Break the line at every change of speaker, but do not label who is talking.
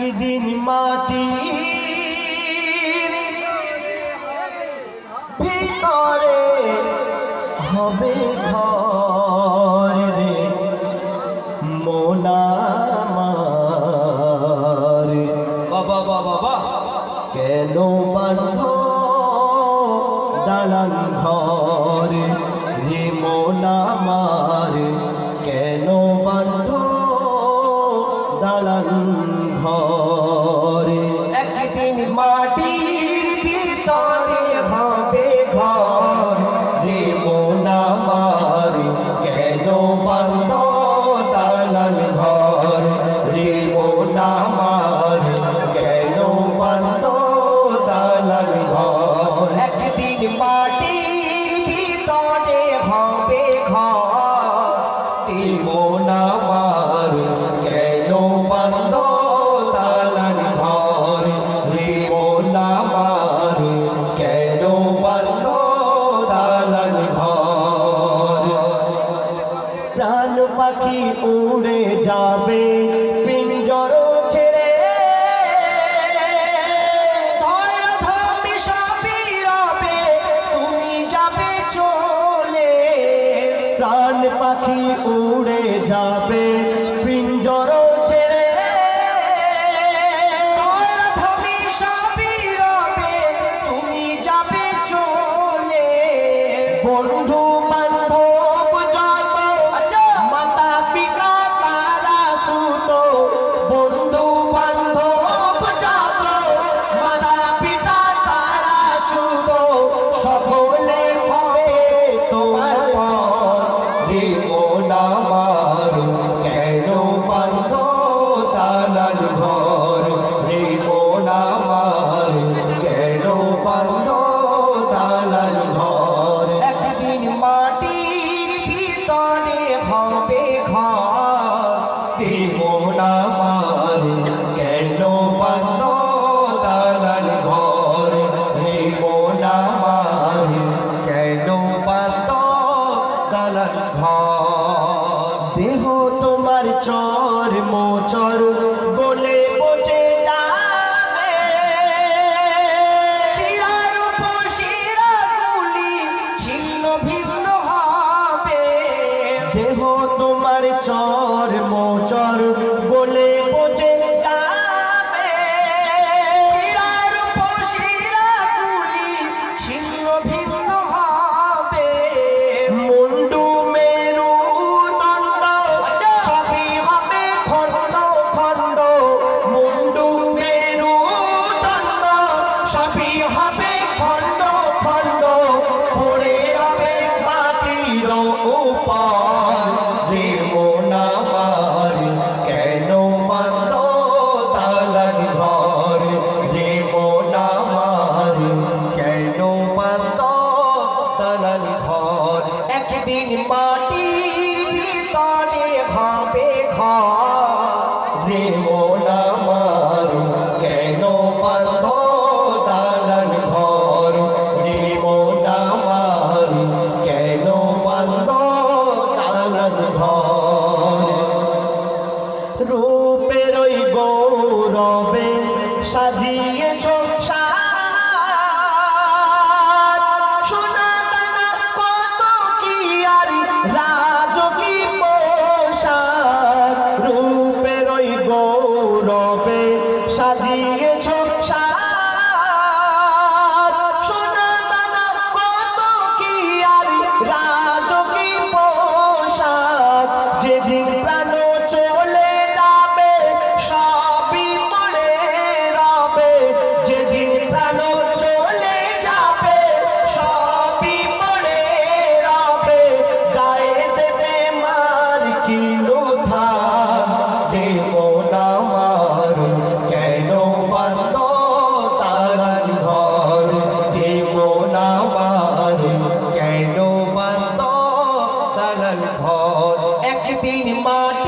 একদিন মাটি ভিতরে হবে ঘর রে মোনামার
বাবা বাবা বাবা
কেন বান্ধ দালান ঘর রে মোনামার দালান ঘর পাখি উড়ে যাবে পিঞ্জর ছেড়ে।
তুমি যাবে চলে।
প্রাণ পাখি উড়ে যাবে পিঞ্জর ছেড়ে।
তুমি যাবে চলে।
বন্ধু চর মোচর মাটির
ভিতরে ভাবে ঘরে। মন কেন বন্ধ দালান ঘর? রে মন আমার, কেন বন্ধ দালান ঘর?
রূপের গৌরবে
সাজিয়ে
ま